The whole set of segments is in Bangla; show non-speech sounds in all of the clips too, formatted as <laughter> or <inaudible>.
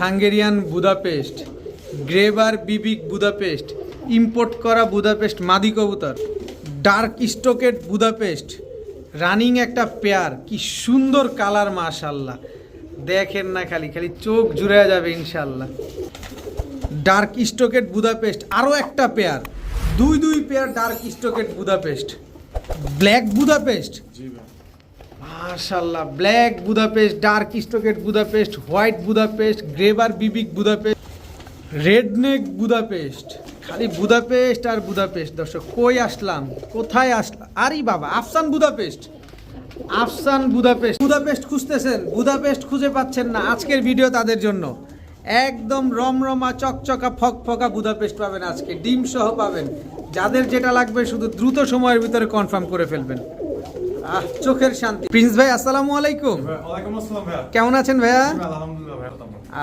হাঙ্গেরিয়ান বুদাপেস্ট গ্রেভার বিবিক বুদাপেস্ট, ইম্পোর্ট করা বুদাপেস্ট মাদি কবুতর, ডার্ক স্টোকেট বুদাপেস্ট, রানিং একটা পেয়ার, কি সুন্দর কালার মাশাল্লাহ। দেখেন না খালি খালি চোখ জুড়ে যাবে ইনশাল্লাহ। ডার্ক স্টোকেট বুদাপেস্ট আরও একটা পেয়ার, দুই দুই পেয়ার ডার্ক স্টোকেট বুদাপেস্ট। Black Budapest? মাশাল্লাহ ব্ল্যাক বুদাপেস্ট ডার্ক স্টোকেট বুদাপেস্ট হোয়াইট বুদাপেস্ট গ্রেভার বিবিক বুদাপেস্ট রেড নেক বুদাপেস্ট খালি বুদাপেস্ট আর বুদাপেস্ট দর্শক, কই আসলাম? কোথায় আসলাম আরে বাবা, Afsan Budapest Afsan Budapest Budapest খুঁজতেছেন বুদাপেস্ট খুঁজে পাচ্ছেন না আজকের ভিডিও তাদের জন্য। একদম রমরমা, চকচকা, ফকফকা বুদাপেস্ট পাবেন আজকে। ডিম সহ পাবেন। যাদের যেটা লাগবে শুধু দ্রুত সময়ের ভিতরে কনফার্ম করে ফেলবেন। চোখের শান্তি। প্রিন্স ভাই আসসালামু আলাইকুম। ওয়ালাইকুম আসসালাম ভাইয়া। কেমন আছেন ভাইয়া? আলহামদুলিল্লাহ ভাইয়া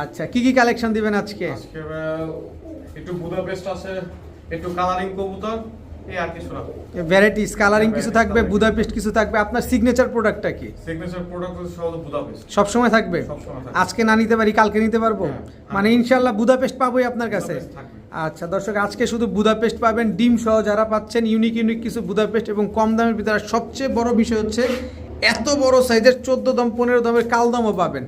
আচ্ছা কি কি কালেকশন দিবেন আজকে? আজকে একটু বুদাপেস্ট আছে একটু কালারিং কবুতর ভ্যারাইটিস কালারিং কিছু থাকবে বুদাপেস্ট কিছু থাকবে আপনার সিগনেচার প্রোডাক্টটা কি? সিগনেচার প্রোডাক্ট বুদাপেস্ট সব সময় থাকবে? সবসময় থাকবে। আজকে না নিতে পারি কালকে নিতে পারব? হ্যাঁ। মানে ইনশাল্লাহ বুদাপেস্ট পাবোই আপনার কাছে। থাকবে। আচ্ছা দর্শক আজকে শুধু বুদাপেস্ট পাবেন ডিম সহ যারা পাচ্ছেন ইউনিক ইউনিক কিছু বুদাপেস্ট এবং কম দামের ভিতরে সবচেয়ে বড় বিষয় হচ্ছে এত বড় সাইজের চোদ্দ দাম পনেরো দামের কাল দামও পাবেন।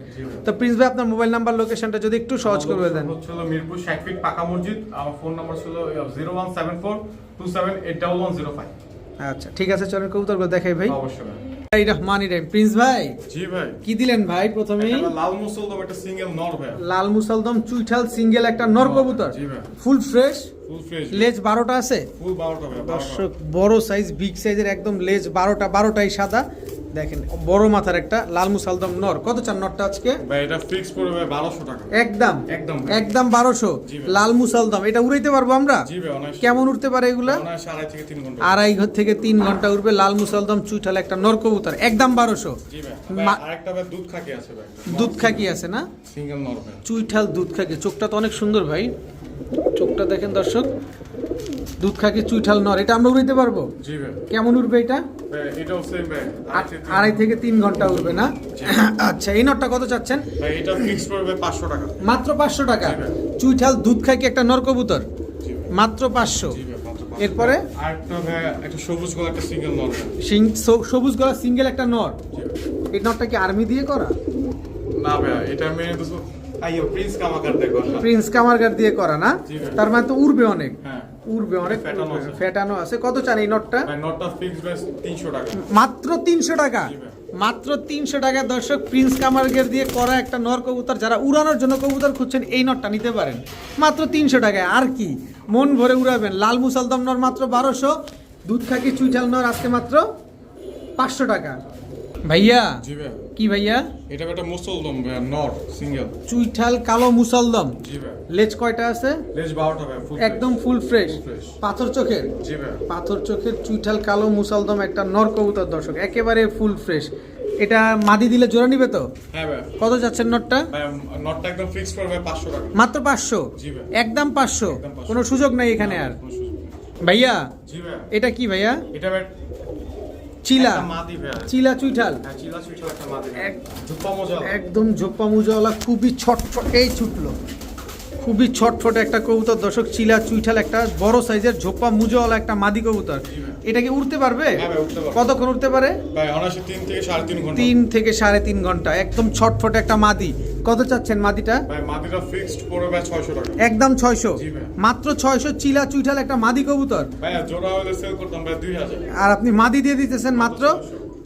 তো প্রিন্স ভাই আপনার মোবাইল নাম্বার লোকেশনটা যদি একটু সহজ করে দেন। মিরপুর ষাট ফিট পাকা মসজিদ আমার ফোন নাম্বার ছিল zero one seven four two seven eight double one zero five আচ্ছা ঠিক আছে চলেন কবুতরগুলো দেখাই ভাই। অবশ্যই। প্রিন্স ভাই জি ভাই। কি দিলেন ভাই প্রথমেই? লাল মুসলদম একটা সিঙ্গেল নর ভাই। লাল মুসলদম চুইঠাল সিঙ্গেল একটা নর কবুতর। জি ভাই। Full fresh? ফুল ফ্রেশ লেজ বারোটা আছে? দর্শক বড় সাইজ বিগ সাইজের একদম লেজ বারোটা বারোটাই সাদা। দেখেন বড় মাথার একটা লাল মুসালদম নর। কত চান নরটা আজকে? ভাই এটা ফিক্স পড়বে বারোশো টাকা। একদম? একদম। একদম বারোশো? জি ভাই। লাল মুসালদম এটা উড়াইতে পারব আমরা? জি ভাই কেমন উঠতে পারে এগুলা? আড়াই থেকে তিন ঘণ্টা। আড়াই ঘর থেকে তিন ঘণ্টা উঠবে লাল মুসালদম চুইঠাল একটা নর কবুতর। একদম বারোশো। জি ভাই। আরেকটা ভাই দুধ খাকি আছে ভাই। দুধ খাকি আছে না? সিঙ্গেল নর চুইঠাল দুধ খাকি। চোখটা তো অনেক সুন্দর ভাই। চোখটা দেখেন দর্শক। দুধ খাকি চুইঠাল নর এটা আমরা উড়াইতে পারব? জি ভাই। কেমন উঠবে এটা? এটাও সেম ভাই আড়াই থেকে তিন ঘণ্টা উঠবে না? আচ্ছা এই নটটা কত চাচ্ছেন? ভাই এটা ফিক্স পড়বে পাঁচশো টাকা। মাত্র পাঁচশো টাকা। চুইঠাল দুধ খাই কি একটা নর কবুতর? মাত্র পাঁচশো। জি ভাই এরপরে? একটা সবুজ গোলা একটা সিঙ্গেল নর সিং- সবুজ গলা সিঙ্গেল একটা নর। এই নটটা কি আর্মি দিয়ে করা? না ভাই এটা প্রিন্স কামাকার দেখো প্রিন্স কামারগার দিয়ে করা না? তার মানে তো উড়বে অনেক। হ্যাঁ। উড়বে অনেক ফ্যাটানো আছে। কত চান এই নটটা? টাকা। মাত্র তিনশো টাকা? মাত্র তিনশো টাকা। দর্শক প্রিন্স কামারগের দিয়ে করা একটা নর কবুতর যারা উড়ানোর জন্য কবুতর খুঁজছেন এই নটটা নিতে পারেন। মাত্র তিনশো টাকায়। আর কি? মন ভরে উড়াবেন। লাল মুসালদম নর মাত্র বারোশো। দুধ খাকি চুইঠাল নর আজকে মাত্র পাঁচশো টাকা। ভাইয়া? জি ভাই কি ভাইয়া? এটা একটা মুসলদম ভাই নর সিঙ্গেল। চুইঠাল কালো মুসলদম। জি ভাই লেজ কয়টা আছে? লেজ বারোটা ভাই ফুল একদম ফুল ফ্রেশ পাথর চোখের? জি ভাই পাথর চোখের চুইঠাল কালো মুসালদম একটা নর কবুতর দর্শক। একেবারে ফুল ফ্রেশ এটা মাদি দিলে জোড়া নিবে তো? হ্যাঁ ভাই কত যাচ্ছেন নটটা? নটটা একদম ফিক্স পড়বে পাঁচশো টাকা। মাত্র পাঁচশো? জি ভাই। একদম পাঁচশো? 500 কোনো সুযোগ নাই এখানে আর। ভাইয়া জি ভাই এটা কি ভাইয়া? এটা চিলা। চিলা চুইঠাল। হ্যাঁ একদম ঝোপ্পা মুজওয়ালা খুবই ছটফটেই ছুটলো। খুবই ছটফটে একটা কবুতর। দর্শক চিলা চুইঠাল একটা বড় সাইজের ঝোপ্পা মুজাওয়ালা একটা মাদি কবুতর। এটা কি উড়তে পারবে? হ্যাঁ উঠতে পারবে। কতক্ষণ উঠতে পারে? তিন থেকে সাড়ে তিন ঘণ্টা। একদম ছটফট একটা মাদি। কত চাচ্ছেন মাদিটা? একদম ছয়শো। মাত্র ছয়শো চিলা চুইঠাল একটা মাদি কবুতর। আর আপনি মাদি দিয়ে দিতেছেন মাত্র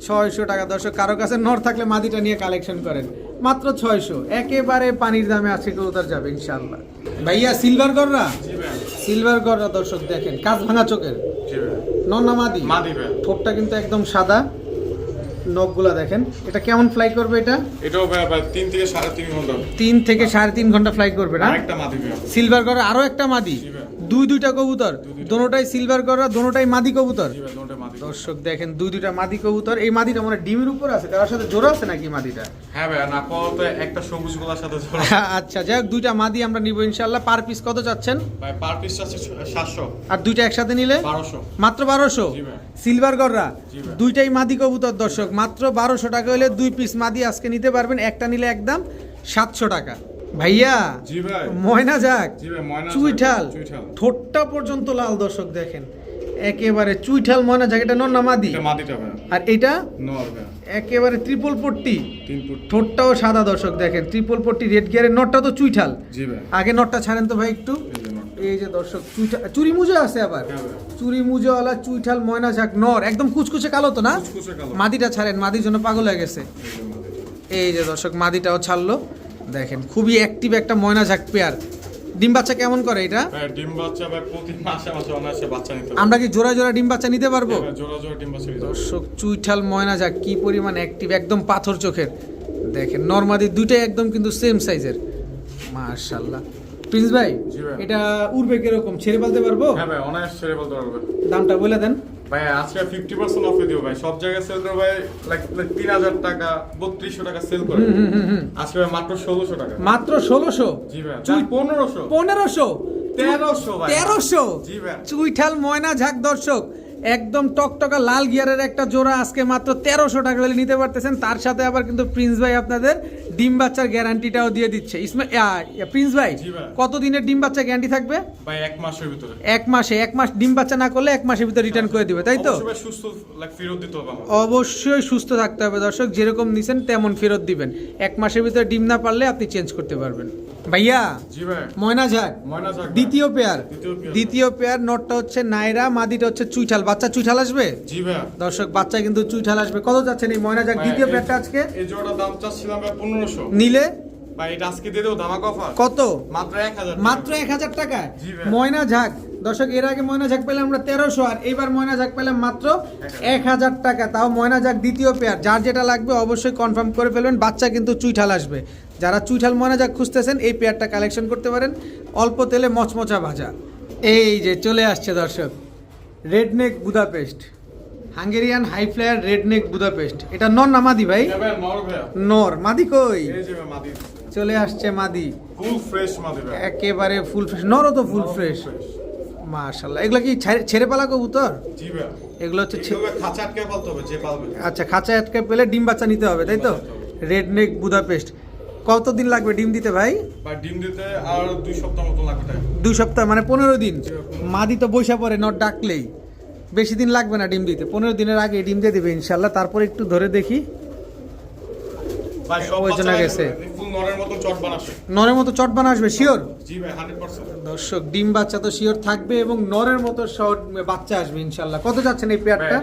ছয়শো। টাকা। দর্শক কারও কাছে নর থাকলে মাদিটা নিয়ে কালেকশন করেন। মাত্র ছয়শো। একেবারে পানির দামে আছে কবুতর যাবে ইনশাল্লাহ ভাইয়া সিলভার গররা সিলভার গররা দর্শক দেখেন কাজ ভাঙা চোখের। জি ভাই। নন্না মাদি মাদি ঠোঁটটা কিন্তু একদম সাদা। নখগুলা দেখেন। এটা কেমন ফ্লাই করবে এটা? এটাও তিন থেকে সাড়ে তিন ঘণ্টা। তিন থেকে সাড়ে তিন ঘণ্টা ফ্লাই করবে না? মাদি সিলভার করে আরও একটা মাদি। দুই দুইটা কবুতর। দোনোটাই সিলভার গড়া দোনোটাই মাদি কবুতর। দর্শক দেখেন দুই দুইটা মাদি কবুতর। এই মাদিটা মানে ডিমের উপর আছে তার সাথে জোড়া আছে নাকি মাদিটা? হ্যাঁ ভাই না আপাতত একটা সবুজ গোলার সাথে জোড়া। আচ্ছা যাই হোক দুইটা মাদি আমরা নিব ইনশাল্লাহ পার পিস কত চাচ্ছেন? ভাই পার পিস আছে সাতশো। আর দুইটা একসাথে নিলে? বারোশো। মাত্র বারোশো? জি ভাই। সিলভার গড়রা জি ভাই। দুইটাই মাদি কবুতর দর্শক। মাত্র বারোশো টাকা হলে দুই পিস মাদি আজকে নিতে পারবেন। একটা নিলে একদম সাতশো টাকা। ভাইয়া জি ভাই। ময়না যাক। জি ভাই ময়না চুইঠাল। ঠোঁটটা পর্যন্ত লাল দর্শক দেখেন। একেবারে চুইঠাল ময়না যাক এটা নর না মাদি? এটা মাদিটা ভাই। আর এটা? নর একেবারে ত্রিপল পট্টি। ঠোঁটটাও সাদা দর্শক দেখেন ত্রিপল পট্টি রেড গিয়ারের নটটা তো চুইঠাল। জি ভাই। আগে নটটা ছাড়েন তো ভাই একটু। এই যে দর্শক চুইঠাল চুরি মুজো আছে আবার। হ্যাঁ চুরি মুজোওয়ালা চুইঠাল ময়না যাক নর। একদম কুচকুচে কালো তো না? মাদিটা ছাড়েন মাদির জন্য পাগল হয়ে গেছে। এই যে দর্শক মাদিটাও ছাড়লো। দেখেন খুবই অ্যাক্টিভ একটা ময়না ঝাক পেয়ার। ডিম বাচ্চা কেমন করে এটা? ডিম বাচ্চা ভাই প্রতি মাসে মাসে অনায়াসে বাচ্চা নিতে আমরা কি জোড়া জোড়া ডিম বাচ্চা নিতে পারব? হ্যাঁ, জোড়া জোড়া ডিম বাচ্চা নিতে দর্শক চুইঠাল ময়না যাক কি পরিমাণ অ্যাক্টিভ একদম পাথর চোখের। দেখেন নর্মাদি দুইটাই একদম কিন্তু সেম সাইজের মাশাল্লাহ প্রিন্স ভাই এটা উড়বে কীরকম ছেড়ে ফেলতে পারব? হ্যাঁ ভাই অনায়াস ছেড়ে বলতে পারবে। দামটা বলে দেন। ভাই আজকে ফিফটি পার্সেন্ট অফে দিও ভাই। সব জায়গায় সেল করে ভাই লাইক তিন হাজার টাকা বত্রিশশো টাকা সেল করে। আজকে ভাই মাত্র ষোলোশো টাকা। মাত্র ষোলোশো? জি ভাই পনেরোশো। পনেরোশো? তেরোশো তেরোশো? জি ভাই। চুইঠাল ময়না ঝাক দর্শক একদম টকটকা লাল গিয়ারের একটা জোড়া আজকে মাত্র তেরোশো টাকা নিতে পারতেছেন। তার সাথে আবার কিন্তু প্রিন্স ভাই আপনাদের ডিম বাচ্চার গ্যারান্টিটাও দিয়ে দিচ্ছে। প্রিন্স ভাই কত দিনের ডিম বাচ্চা গ্যারান্টি থাকবে? ভাই এক মাসের ভিতরে। এক মাসে এক মাস ডিম বাচ্চা না করলে এক মাসের ভিতরে রিটার্ন করে দিবে তাই তো? অবশ্যই সুস্থ থাকতে হবে দর্শক যেরকম নিছেন তেমন ফেরত দিবেন। এক মাসের ভিতরে ডিম না পারলে আপনি চেঞ্জ করতে পারবেন। ভাইয়া ময়না ঝাক দ্বিতীয় পেয়ার। দ্বিতীয় পেয়ার। নটটা হচ্ছে নাইরা মাদিটা হচ্ছে চুইঠাল। বাচ্চা চুইঠাল আসবে? দর্শক বাচ্চা কিন্তু চুইঠাল আসবে। কত যাচ্ছেন এই ময়না ভাই, দ্বিতীয় পেয়ারটা আজকে? এই জোড়াটার দাম চাচ্ছিলাম ভাই পনেরোশো নিলে? কত? মাত্র এক হাজার টাকা। ময়না ঝাক। দর্শক এর আগে ময়না ঝাক পেলাম আমরা তেরোশো আর এবার ময়না ঝাক পেলাম মাত্র এক হাজার টাকা। তাও ময়না ঝাক দ্বিতীয় পেয়ার যার যেটা লাগবে অবশ্যই কনফার্ম করে ফেলবেন। বাচ্চা কিন্তু চুইঠাল আসবে। যারা চুইঠাল ময়না ঝাক খুঁজতেছেন এই পেয়ারটা কালেকশন করতে পারেন। অল্প তেলে মচমচা ভাজা। এই যে চলে আসছে দর্শক redneck Budapest Hungarian high flyer redneck Budapest. এটা নর না মাদি ভাই? নর নর। মাদি কই? চলে আসছে মাদি। ফুল ফ্রেশ মাদি ভাই একেবারে ফুল ফ্রেশ। নরও তো ফুল ফ্রেশ। মাশাল্লাহ। এগুলো কি ছেড়ে- ছেড়ে পালা কবুতর? জি ভাই এগুলো হচ্ছে খাঁচা আটকে পালতে হবে যে পালবে। আচ্ছা খাঁচা আটকে পেলে ডিম বাচ্চা নিতে হবে তাই তো? Red neck Budapest. কতদিন লাগবে ডিম দিতে ভাই? ডিম দিতে আর দুই সপ্তাহ মতো লাগবে দুই সপ্তাহ মানে পনেরো দিন। মাদি তো বৈশা পরে নট ডাকলেই। বেশি দিন লাগবে না ডিম দিতে। পনেরো দিনের আগে ডিম দিয়ে দিবে ইনশাল্লাহ। তারপর একটু ধরে দেখি। নরের মতো চট আসবে শিওর? দর্শক ডিম বাচ্চা তো শিওর থাকবে এবং নরের মতো শর্ট বাচ্চা আসবে ইনশাল্লাহ। কত যাচ্ছেন এই পেয়ারটা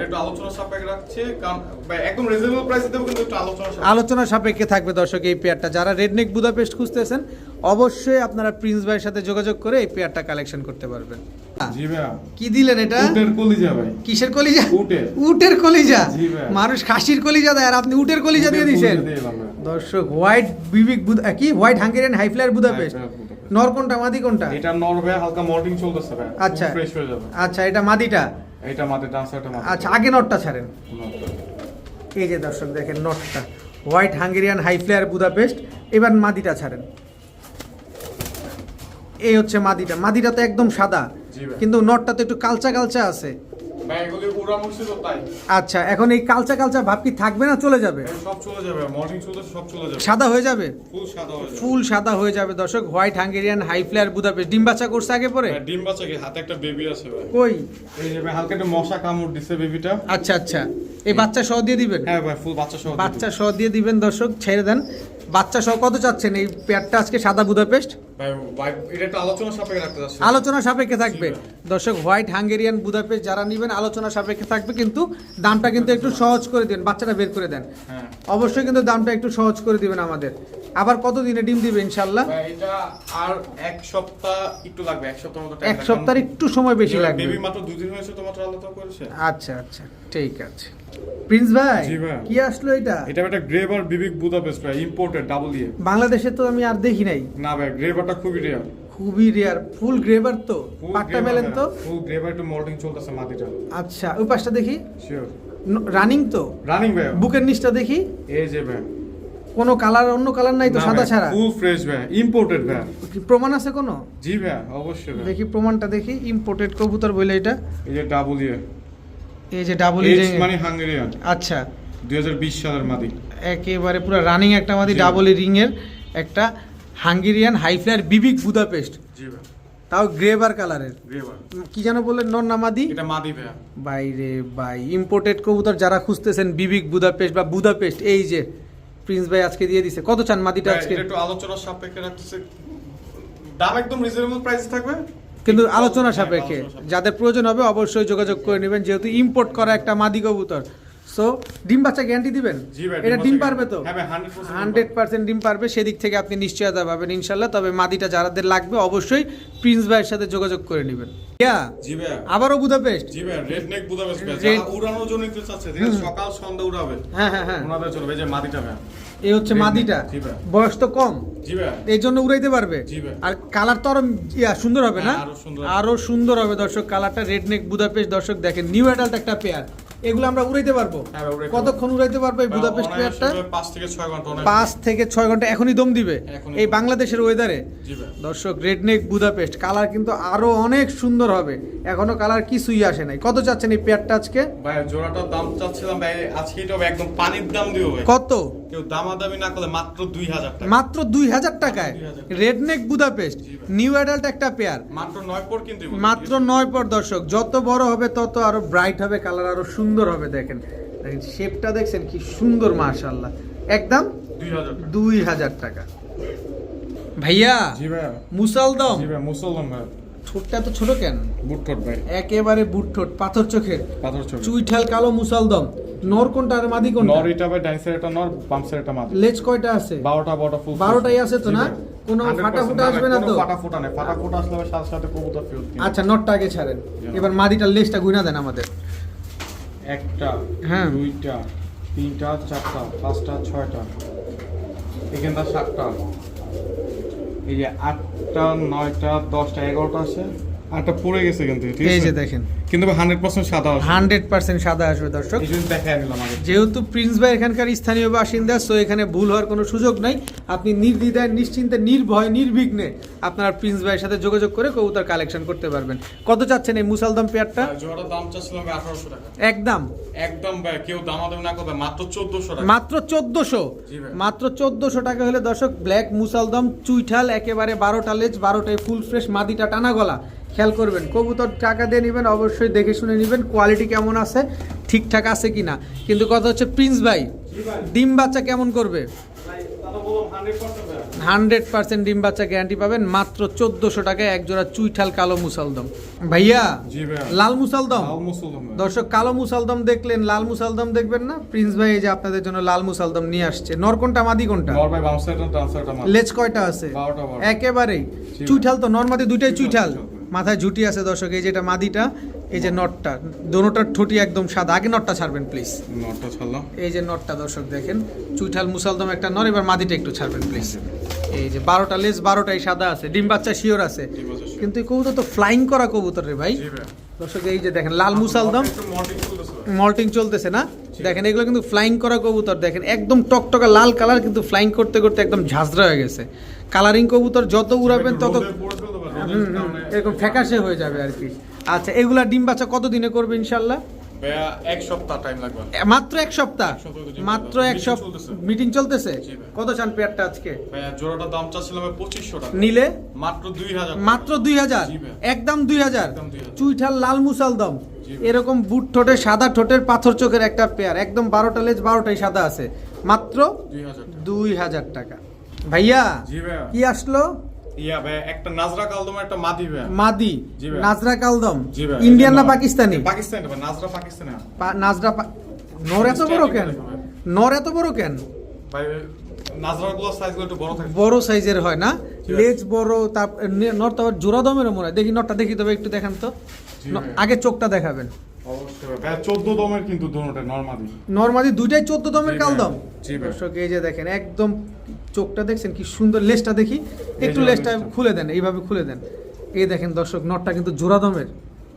আলোচনা সাপেক্ষে থাকবে দর্শক এই পেয়ারটা যারা রেডনেক বুদাপেস্ট খুঁজতেছেন অবশ্যই আপনারা প্রিন্স ভাইয়ের সাথে যোগাযোগ করে এই পেয়ারটা কালেকশন করতে পারবেন। কি দিলেন এটা? উটের কলিজা ভাই। কিসের কলিজা? উটের। উটের কলিজা? মানুষ খাসির কলিজা দেয় আর আপনি উটের কলিজা দিয়ে উটের দিছেন। কলিজা দিয়ে দিলাম ভাই। দর্শক হোয়াইট বিবিক কি? White Hungarian high flyer Budapest. নর কোনটা মাদি কোনটা? এটা নর ভাই হালকা মর্নিং চলতেছে ভাই আচ্ছা। ফ্রেশ হয়ে যাবে। আচ্ছা এটা মাদিটা? এটা ডান্স এটা মাঠে আচ্ছা আগে নটটা ছাড়েন। এই যে দর্শক দেখেন নটটা। White Hungarian high flyer Budapest. এবার মাদিটা ছাড়েন। এই হচ্ছে মাদিটা। মাদিটা তো একদম সাদা কিন্তু নটটা তো একটু কালচা কালচা আছে। আচ্ছা এখন এই কালচা কালচা ভাব কি থাকবে না চলে যাবে? সাদা হয়ে যাবে? ফুল সাদা হয়ে যাবে। দর্শক। White Hungarian high flyer Budapest ডিম বাচ্চা করছে আগে পরে? ডিম বাচ্চা কি? হাতে একটা বেবি আছে কই? এই যে হালকা একটা মশা কামড় দিছে বেবিটা আচ্ছা আচ্ছা। এই বাচ্চা সহ দিয়ে দিবেন? হ্যাঁ ভাই ফুল বাচ্চা সহ বাচ্চা সহ দিয়ে দিবেন দর্শক। ছেড়ে দেন। বাচ্চা সহ কত চাচ্ছেন? এই পেয়ারটা আজকে সাদা বুদাপেস্ট আলোচনা সাপেক্ষে থাকবে। দর্শক হোয়াইট হাঙ্গেরিয়ান বুদাপেস্ট যারা নেবেন আলোচনা সাপেক্ষে থাকবে কিন্তু দামটা কিন্তু একটু সহজ করে দেন বাচ্চাটা বের করে দেন। হ্যাঁ। অবশ্যই কিন্তু দামটা একটু সহজ করে দিবেন আমাদের। আবার কত দিনে ডিম দিবে ইনশাল্লাহ এটা আর এক সপ্তাহ একটু লাগবে এক সপ্তাহ মতো এক সপ্তাহের একটু সময় বেশি লাগবে। মাত্র দুদিন হয়েছে তো মাত্র আলাদা করেছে। আচ্ছা আচ্ছা ঠিক আছে। প্রিন্স ভাই। কি আসলো এটা? এটা একটা গ্রেভার বিবিক বুদাপেস্ট ভাই ইম্পোর্টেড ডাবল ইয়ে বাংলাদেশে তো আমি আর দেখি নাই। না ভাই গ্রেভারটা খুবই রেয়ার খুবই রেয়ার ফুল গ্রেভার তো? পাট্টা মেলেন তো? ফুল গ্রেভার একটু মল্টিং চলতেছে মাটিটা। আচ্ছা ওই পাশটা দেখি। শিওর রানিং তো? রানিং ভাই। বুকের নিচটা দেখি। এই যে ভাই। কোনো কালার অন্য কালার নাই তো সাদা ছাড়া? ফুল ফ্রেশ ভাই ইম্পোর্টেড ভাই। প্রমাণ আছে কোনো? জি ভাই অবশ্যই দেখি প্রমাণটা দেখি ইম্পোর্টেড কবুতর বলে এটা। এই যে ডাবল ইয়ে এই যে ডাবল এইচ মানে হাঙ্গেরিয়ান। আচ্ছা। 2020 সালের মাদি। একেবারে পুরো রানিং একটা মাদি ডাবল রিং এর একটা হাঙ্গেরিয়ান হাই ফ্লায়ার বিবিক বুদাপেস্ট। জি ভাই। তাও গ্রেভার কালারের কি যেন বললেন নর নামাদি এটা মাদি ভাইয়া। বাইরে বাই ইম্পোর্টেড কবুতর যারা খুঁজতেছেন বিবিক বুদাপেস্ট বা বুদাপেস্ট এই যে প্রিন্স ভাই আজকে দিয়ে দিছে। কত চান মাদিটা আজকে? একটু আলোচনার সাপেক্ষে রাখতেছে। দাম একদম রিজনেবল প্রাইস থাকবে? কিন্তু আলোচনা হ্যাঁ, সাপেক্ষে। যাদের প্রয়োজন হবে অবশ্যই যোগাযোগ করে নেবেন যেহেতু ইম্পোর্ট করা একটা মাদি কবুতর। সো ডিম বাচ্চা গ্যারান্টি দিবেন? এটা ডিম ডিম পারবে তো? হ্যাঁ ভাই, 100% হান্ড্রেড পার্সেন্ট ডিম পারবে সেদিক থেকে আপনি নিশ্চয়তা পাবেন ইনশাল্লাহ। তবে মাদিটা যাদের লাগবে অবশ্যই প্রিন্স ভাইয়ের সাথে যোগাযোগ করে নেবেন। আবারও বুদাপেস্ট? উড়ানোর জন্য সকাল সন্ধ্যা উড়াবে। হ্যাঁ হ্যাঁ হ্যাঁ। ওনাদের চলবে যে মাদিটা এই হচ্ছে মাদিটা। বয়স তো কম। এই জন্য উড়াইতে পারবে? আর কালার তো আরও ইয়া, সুন্দর হবে না? হ্যাঁ, আরও সুন্দর হবে। আরও সুন্দর হবে দর্শক কালারটা রেড নেক বুদাপেস্ট দর্শক দেখেন নিউ অ্যাডাল্ট একটা পেয়ার এগুলো আমরা উড়াইতে পারব। হ্যাঁ, কতক্ষণ উড়াইতে পারব এই বুদাপেস্ট অনায়াসে পাঁচ থেকে ছয় ঘণ্টা পাঁচ থেকে ছয় ঘণ্টা এখনই দম দিবে। এই বাংলাদেশের ওয়েদারে দর্শক রেড নেক বুদাপেস্ট কালার কিন্তু আরও অনেক সুন্দর হবে। এখনও কালার কিছুই আসে নাই। কত চাচ্ছেন এই পেয়ারটা আজকে? ভাই জোড়াটার দাম চাচ্ছিলাম ভাই আজকে এটা একদম পানির দাম দিও ভাই। কত? কেউ দামাদামি না করলে মাত্র দুই হাজার টাকা। মাত্র দুই হাজার টাকায়? 2000 red neck Budapest new adult একটা পেয়ার মাত্র নয় পর কিন্তু মাত্র নয় পর দর্শক যত বড় হবে তত আরও ব্রাইট হবে কালার আরও সুন্দর হবে দেখেন। দেখেন শেপটা দেখছেন কি সুন্দর মাশাল্লাহ একদম দুই হাজার টাকা। ভাইয়া মুসালদম। জি ভাই ঠোঁটটা তো ছোট কেন? বুটঠোট ভাই। একেবারে বুট ঠোঁট পাথর চোখের। পাথর ছবি চুইঠাল কালো মুসালদম। নর কোনটা আর মাদি কোনটা? নর এটা ভাই ডাইন সাইড একটা নর বাম সাইড একটা মাদি। লেজ কয়টা আছে? বারোটা বড় ফুল বারোটাই আছে তো না? কোনো ফাটা ফুটা আসবে না তো? ফাটা ফুটা নেই। ফাটা ফুটা আসলে সাথে সাথে কবুতর আচ্ছা নটটা আগে ছাড়েন। এবার মাদিটার লেজটা গুইনা দেন আমাদের। একটা হ্যাঁ। দুইটা তিনটা চারটা পাঁচটা ছয়টা এখানটা সাতটা এই যে আটটা নয়টা দশটা এগারোটা আছে আটটা পড়ে গেছে কিন্তু ঠিক এই যে দেখেন। কিন্তু হান্ড্রেড পার্সেন্ট সাদা আছে হান্ড্রেড পার্সেন্ট সাদা আসবে দর্শক। নিলাম আগে যেহেতু প্রিন্স ভাই এখানকার স্থানীয় বাসিন্দা সো এখানে ভুল হওয়ার কোনো সুযোগ নাই। আপনি নির্দ্বিধায় নিশ্চিন্তে নির্ভয় নির্বিঘ্নে আপনার প্রিন্স ভাইয়ের সাথে যোগাযোগ করে কবুতর কালেকশন করতে পারবেন। কত চাচ্ছেন এই মুসালদম পেয়ারটা? জোড়াটার দাম চাচ্ছিলাম ভাই আঠারোশো টাকা। একদম। একদম ভাই কেউ দামাদামি না করবে মাত্র চোদ্দশো টাকা। মাত্র চোদ্দশো? জি ভাই। মাত্র চোদ্দশো টাকা হলে দর্শক ব্ল্যাক মুসালদম চুইঠাল একেবারে বারোটা লেজ বারোটায় ফুল ফ্রেশ মাদিটা টানা গলা খেয়াল করবেন কবুতর টাকা দিয়ে নেবেন অবশ্যই দেখে শুনে নেবেন কোয়ালিটি কেমন আছে ঠিকঠাক আছে কিনা। কিন্তু কথা হচ্ছে প্রিন্স ভাই ডিম বাচ্চা কেমন করবে? হান্ড্রেড পার্সেন্ট ডিম বাচ্চা গ্যারান্টি পাবেন মাত্র চোদ্দশো টাকায় এক জোড়া চুইঠাল কালো মুসালদম। ভাইয়া লাল মুসালদম। দর্শক কালো মুসালদম দেখলেন লাল মুসালদম দেখবেন না? প্রিন্স ভাই এই যে আপনাদের জন্য লাল মুসালদম নিয়ে আসছে। নর কোনটা মাদি কোনটা? লেজ কয়টা আছে। একেবারেই। চুইঠাল তো নর মাদি দুইটাই চুইঠাল। মাথায় ঝুটি আছে দর্শক এই যেটা মাদিটা এই যে নটটা দোনোটার ঠুটি একদম সাদা। আগে নটটা ছাড়বেন প্লিজ নরটা ছাড়লাম। এই যে নটটা দর্শক দেখেন চুইঠাল মুসালদম একটা নর এবার মাদিটা একটু ছাড়বেন প্লিজ এই যে বারোটা লেজ বারোটাই সাদা আছে ডিম বাচ্চা শিওর আছে। কিন্তু এই কবুতর তো ফ্লাইং করা কবুতর রে ভাই। দর্শক এই যে দেখেন লাল মুসালদম। মল্টিং চলতেছে না? দেখেন এগুলো কিন্তু ফ্লাইং করা কবুতর দেখেন একদম টকটকা লাল কালার কিন্তু ফ্লাইং করতে করতে একদম ঝাঁঝরা হয়ে গেছে। কালারিং কবুতর যত উড়াবেন তত এরকম ফ্যাকাশে হয়ে যাবে আর কি। আচ্ছা এগুলা ডিম বাচ্চা কত দিনে করবে ইনশাল্লাহ? এক সপ্তাহ টাইম লাগবে। মাত্র এক সপ্তাহ? মাত্র এক সপ্তাহ? মিটিং চলতেছে? কত চান পেয়ারটা আজকে? জোড়াটার দাম চাচ্ছিলাম পঁচিশশো টাকা। নিলে? মাত্র দুই হাজার মাত্র দুই হাজার। একদম দুই হাজার? একদম 2000 চুইঠাল লাল মুসালদম জি ভাই। এরকম বুট ঠোঁটে সাদা ঠোঁটের পাথর চোখের একটা পেয়ার। একদম বারোটা লেজ বারোটাই সাদা আছে। মাত্র দুই হাজার টাকা। ভাইয়া। কি আসলো? ইয়া ভাই একটা নাজরা কালদম একটা মাদি ভাইয়া মাদি নাজরা কালদম জি ভাই ইন্ডিয়ান না পাকিস্তানি? পাকিস্তানি ভাই নাজরা পাকিস্তানি নাজরা নর এত বড় কেন? নর এত বড় কেন? ভাই নাজরা গুলো সাইজগুলো একটু বড় সাইজের হয় না? লেজ বড় তার জোড়া দমেরও মনে হয়। দেখি নরটা দেখি তবে একটু দেখান তো। আগে চোখটা দেখাবেন। চোদ্দ দমের কিন্তু দুটোটা নর্মালি নর্মালি দুইটাই চোদ্দ দমের কালদম দর্শক এই যে দেখেন একদম চোখটা দেখছেন কি সুন্দর লেজটা দেখি? একটু লেজটা। খুলে দেন এইভাবে খুলে দেন। এই দেখেন দর্শক নটটা কিন্তু জোড়া দমের।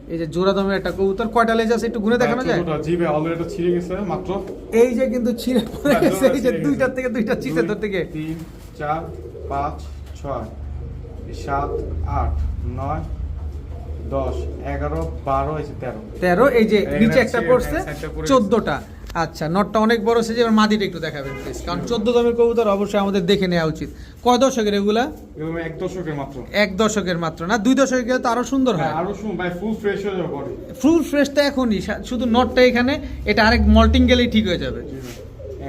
এই যে জোড়া দমের একটা কবুতর কয়টা লেজ আছে একটু গুনে দেখানো যায়? জি ভাই অলরেডি ছিঁড়ে গেছে মাত্র। এই যে কিন্তু ছিঁড়ে পড়ে হ্যাঁ, গেছে এই যে ছিঁড়ে দুইটার থেকে দুইটা দুই, ধর থেকে তিন চার পাঁচ ছয় সাত আট নয় দশ এগারো বারো তেরো। তেরো এই যে নিচে একটা পড়ছে। চোদ্দটা। আচ্ছা নটটা অনেক বড় সাইজ এবার মাদিটা একটু দেখাবেন প্লিজ কারণ চোদ্দ দামের কবুতর অবশ্যই আমাদের দেখে নেওয়া উচিত। কয় দশকের এগুলা? এক দশকের মাত্র। এক দশকের মাত্র না? দুই দশকের গেলে তো আরও সুন্দর হ্যাঁ। হয় আরও ভাই ফুল ফ্রেশ হয়ে যাবে ফুল ফ্রেশ তো এখনই শুধু নটটা এখানে এটা আরেক মল্টিং গেলেই ঠিক হয়ে যাবে।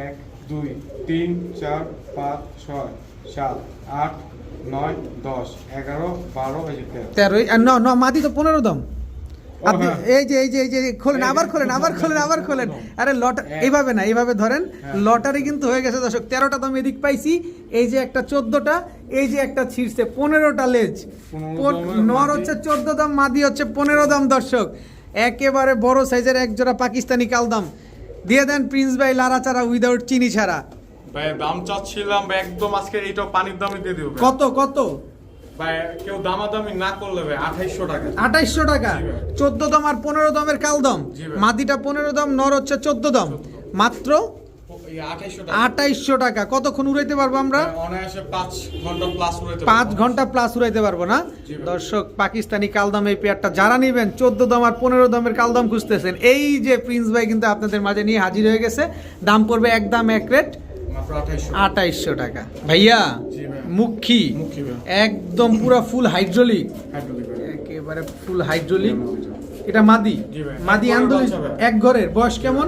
এক দুই তিন চার পাঁচ ছয় সাত আট নয় দশ এগারো বারো তেরো। তেরোই আর ন ন মাদি তো পনেরো দাম। আপনি হ্যাঁ। এই যে এই যে এই যে খোলেন আবার খোলেন আবার খোলেন আবার খোলেন। আরে লট এক। এইভাবে না এইভাবে ধরেন হ্যাঁ। লটারি কিন্তু হয়ে গেছে দর্শক তেরোটা দাম এদিক পাইছি এই যে একটা চোদ্দটা এই যে একটা ছিঁড়ছে পনেরোটা লেজ। নর হচ্ছে চোদ্দ দাম মাদি হচ্ছে পনেরো দাম দর্শক। একেবারে বড় সাইজের এক জোড়া পাকিস্তানি কালদাম। দিয়ে দেন প্রিন্স ভাই লারা ছাড়া উইদাউট চিনি ছাড়া। ভাই দাম চাচ্ছিলাম ভাই একদম আজকে এইটাও পানির দামে দিয়ে দিব কত কত? ভাই কেউ দামাদামি না করলে ভাই আঠাইশশো টাকা। আঠাইশশো টাকা। চোদ্দ দাম আর পনেরো দামের কালদম জি ভাই। মাদিটা পনেরো দাম নর হচ্ছে চোদ্দ দাম। মাত্র আঠাইশশো টাকা। কতক্ষণ উড়াইতে পারব আমরা? পাঁচ ঘণ্টা প্লাস উড়াইতে পারব। না? দর্শক পাকিস্তানি কালদাম এই পেয়ারটা যারা নিবেন চোদ্দ দাম আর পনেরো দামের কালদাম খুঁজতেছেন। এই যে প্রিন্স ভাই কিন্তু আপনাদের মাঝে নিয়ে হাজির হয়ে গেছে। দাম পড়বে একদম এক রেট। আঠাইশশো টাকা। ভাইয়া। মুখী। একদম পুরো ফুল হাইড্রোলিক। একেবারে ফুল হাইড্রোলিক। এটা মাদি। মাদি ভাই। এক ঘরের। বয়স কেমন?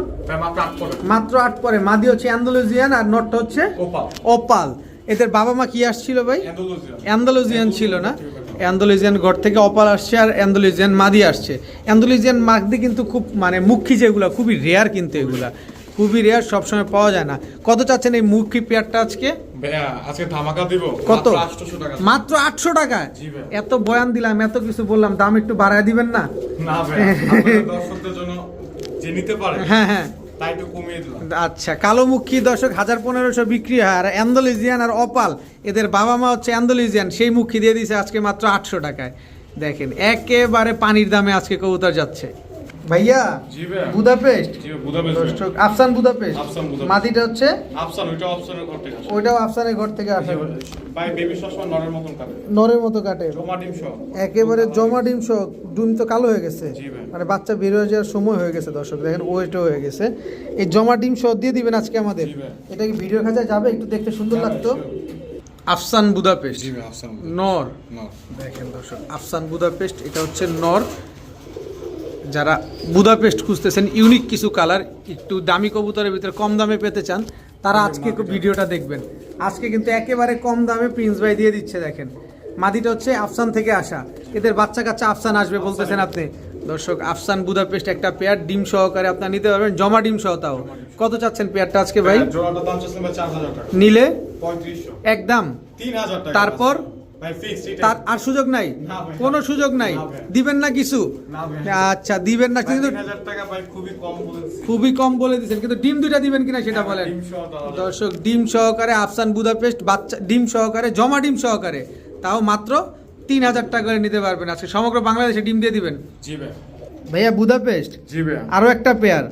মাত্র আট পরে। মাদি হচ্ছে অ্যান্ডালুজিয়ান আর নটটা হচ্ছে ওপাল। ওপাল। এদের বাবা মা কি আসছিল ভাই? অ্যান্ডালুজিয়ান। অ্যান্ডালুজিয়ান ছিল না? অ্যান্ডালুজিয়ান ঘর থেকে অপাল আসছে আর অ্যান্ডালুজিয়ান মাদি আসছে। অ্যান্ডালুজিয়ান মাদি কিন্তু খুব মানে মুখী যেগুলো খুবই রেয়ার কিন্তু এগুলা। খুবই রেয়ার সবসময় পাওয়া যায় না। কত চাচ্ছেন এই মুখী পেয়ারটা আজকে? আজকে ধামাকা দিব। কত? মাত্র আটশো টাকা এত বয়ান দিলাম এত কিছু বললাম দাম একটু বাড়ায় দিবেন না? না <laughs> দর্শকদের জন্য যে নিতে পারে হ্যাঁ হ্যাঁ। আচ্ছা কালোমুখী দর্শক হাজার পনেরোশো বিক্রি হয় আর অ্যান্ডোলিজিয়ান আর অপাল এদের বাবা মা হচ্ছে অ্যান্ডোলিজিয়ান সেই মুখী দিয়ে দিয়েছে আজকে মাত্র আটশো টাকায়। দেখেন একেবারে পানির দামে আজকে কবুতর যাচ্ছে। ভাইয়া। বুদাপেস্ট? জি বুঝাবে আফসান বুদাপেস্ট। আফসান বুদাপেস্ট। মাদিটা হচ্ছে? আফসান ওইটা অপশনের ঘর থেকে আসে। ওইটাও আফসানের ঘর থেকে আসে। ভাই বেবি সবসময় নরের মতন কাটে। নরের মতো কাটে। জমা ডিম সহ। একেবারে জমা ডিম। সহ। ডিম তো কালো হয়ে গেছে। জি ভাই। মানে বাচ্চা বের হয়ে যাওয়ার সময় হয়ে গেছে দর্শক। দেখেন ওয়েটও হয়ে গেছে। এই জমা ডিম সহ দিয়ে দিবেন আজকে আমাদের। এটা কি ভিডিওর কাছে যাবে? একটু দেখতে সুন্দর লাগতো। আফসান বুদাপেস্ট। জি ভাই আফসান নর। নর। দেখেন দর্শক আফসান বুদাপেস্ট এটা হচ্ছে নর। যারা বুদাপেস্ট খুঁজতেছেন ইউনিক কিছু কালার একটু দামি কবুতরের ভিতরে কম দামে পেতে চান তারা আজকে ভিডিওটা দেখবেন। আজকে কিন্তু একেবারে কম দামে প্রিন্স ভাই দিয়ে দিচ্ছে দেখেন। মাদিটা হচ্ছে আফসান থেকে আসা। এদের বাচ্চা কাচ্চা আফসান আসবে বলতেছেন আপনি। দর্শক আফসান বুদাপেস্ট একটা পেয়ার ডিম সহকারে আপনার নিতে পারবেন। জমা ডিম সহ তাও। কত চাচ্ছেন পেয়ারটা আজকে ভাই? টাকা। নিলে? একদম। তারপর? তার আর সুযোগ নাই? কোন সুযোগ নাই? দিবেন না কিছু? আচ্ছা দিবেন না কিন্তু খুবই কম বলে দিচ্ছেন কিন্তু ডিম দুইটা দিবেন কিনা সেটা বলেন। দর্শক ডিম সহকারে আফসান বুদাপেস্ট বাচ্চা ডিম সহকারে জমা ডিম সহকারে। তাও মাত্র তিন হাজার টাকা করে নিতে পারবেন। আজকে সমগ্র বাংলাদেশে ডিম দিয়ে দিবেন। জি ভাই। ভাইয়া বুদাপেস্ট? জি ভাই আরও একটা পেয়ার।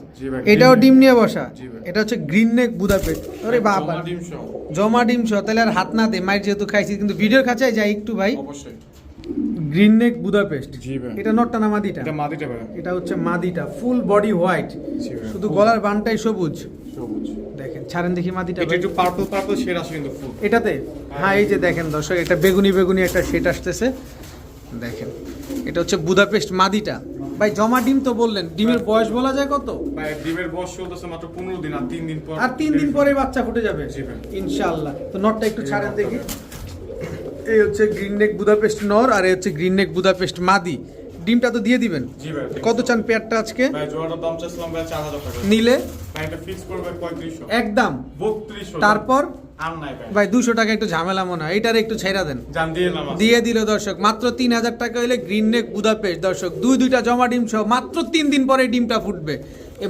এটাও ডিম নিয়ে বসা। এটা হচ্ছে গ্রিন নেক বুদাপেস্ট। আরে বাবা। জমা ডিম সহ। জমা ডিম সহ। তাহলে আর হাত না দে মাইর যেহেতু খাইছি কিন্তু ভিডিওর কাছে যাই একটু ভাই। অবশ্যই। গ্রিন নেক বুদাপেস্ট। জি ভাই এটা নটটা না মাদিটা। এটা মাদিটা ভাই এটা হচ্ছে মাদিটা। ফুল বডি হোয়াইট শুধু গলার বানটাই সবুজ। সবুজ। দেখেন ছাড়েন দেখি মাদিটা এটা একটু পার্পল পার্পল শেড আসে কিন্তু ফুল এটাতে? হ্যাঁ এই যে দেখেন দর্শক একটা বেগুনি বেগুনি একটা শেট আসতেছে। দেখেন এটা হচ্ছে বুদাপেস্ট মাদিটা। ভাই জমা ডিম তো বললেন। ডিমের বয়স বলা যায় কত? ভাই ডিমের বয়স চলতেছে মাত্র পনেরো দিন আর 3 দিন পর আর 3 দিন পরে বাচ্চা ফুটে যাবে। ইনশাআল্লাহ। তো নটটা একটু ছাড়েন দেখি। এই হচ্ছে গ্রিন নেক বুদাপেস্ট নর আর এই হচ্ছে গ্রিন নেক বুদাপেস্ট মাদি। ডিমটা তো দিয়ে দিবেন? কত চান পেয়ারটা আজকে? নিলে? একদম। তারপর? ভাই। দুশো টাকা একটু ঝামেলা মনে হয়। এটার একটু ছেড়া দেন। দিয়ে দিল দর্শক মাত্র তিন হাজার টাকা হলে গ্রিন নেক বুদাপেস্ট। দর্শক দুই দুইটা জমা ডিম সহ মাত্র তিন দিন পরে ডিমটা ফুটবে।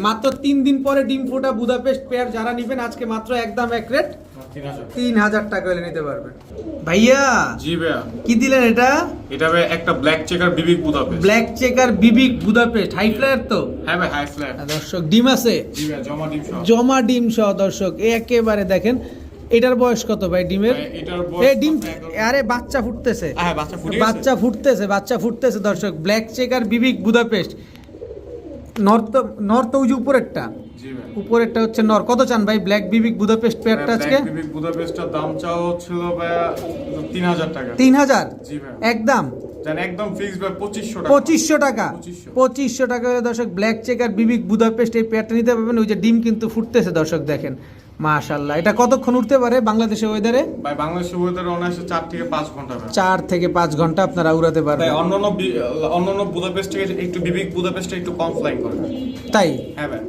মাত্র তিন দিন পরে ডিম ফোটা বুদাপেস্ট পেয়ার যারা নিবেন আজকে মাত্র একদম এক রেট। তিন হাজার টাকা হলে নিতে পারবেন। ভাইয়া জি ভাইয়া। কি দিলেন এটা? এটা ভাই একটা ব্ল্যাক চেকার বিবিক বুদাপে ব্ল্যাক চেকার বিবিক বুদাপেস্ট। হাই ফ্লায়ার তো? হ্যাঁ ভাই হাই ফ্ল্যাট। দর্শক ডিম আছে? জি ভাই জমা ডিম সহ। জমা ডিম সহ দর্শক একেবারে দেখেন এটার বয়স কত ভাই ডিমের? ভাই, এটার এ বয়স ডিম আরে বাচ্চা ফুটতেছে। হ্যাঁ বাচ্চা ফুটে বাচ্চা ফুটতেছে বাচ্চা ফুটতেছে দর্শক ব্ল্যাক চেক আর বিবিক বুদাপেস্ট। নর্থ নর্থ ওই যে উপরেরটা? উপরেরটা হচ্ছে নর কত চান ভাই? ব্ল্যাক বিবিক বুদাপেস্ট পেয়ারটা আজকে? ব্ল্যাক বিবিক বুদাপেস্টের দাম চাও ছিল ভাই তিন হাজার টাকা। তিন হাজার? জি ভাই। একদম? একদম ফিক্স ভাই পঁচিশশো টাকা। পঁচিশশো টাকা? 2500 টাকা দর্শক ব্ল্যাক চেক আর বিবিক বুদাপেস্ট এই পেয়ারটা নিতে পারবেন। ওই যে ডিম কিন্তু ফুটতেছে দর্শক দেখেন। মাশাল্লাহ এটা কতক্ষণ উঠতে পারে বাংলাদেশের ওয়েদারে ভাই বাংলাদেশের ওয়েদার অনায়াসে চার থেকে পাঁচ ঘণ্টা ভাই। চার থেকে পাঁচ ঘণ্টা আপনারা উড়াতে পারবেন। ভাই অন্যান্য অন্যান্য বুদাপেস্ট থেকে একটু বিবিক বুদাপেস্টে একটু কম ফ্লাইং করে। তাই? হ্যাঁ ভাই।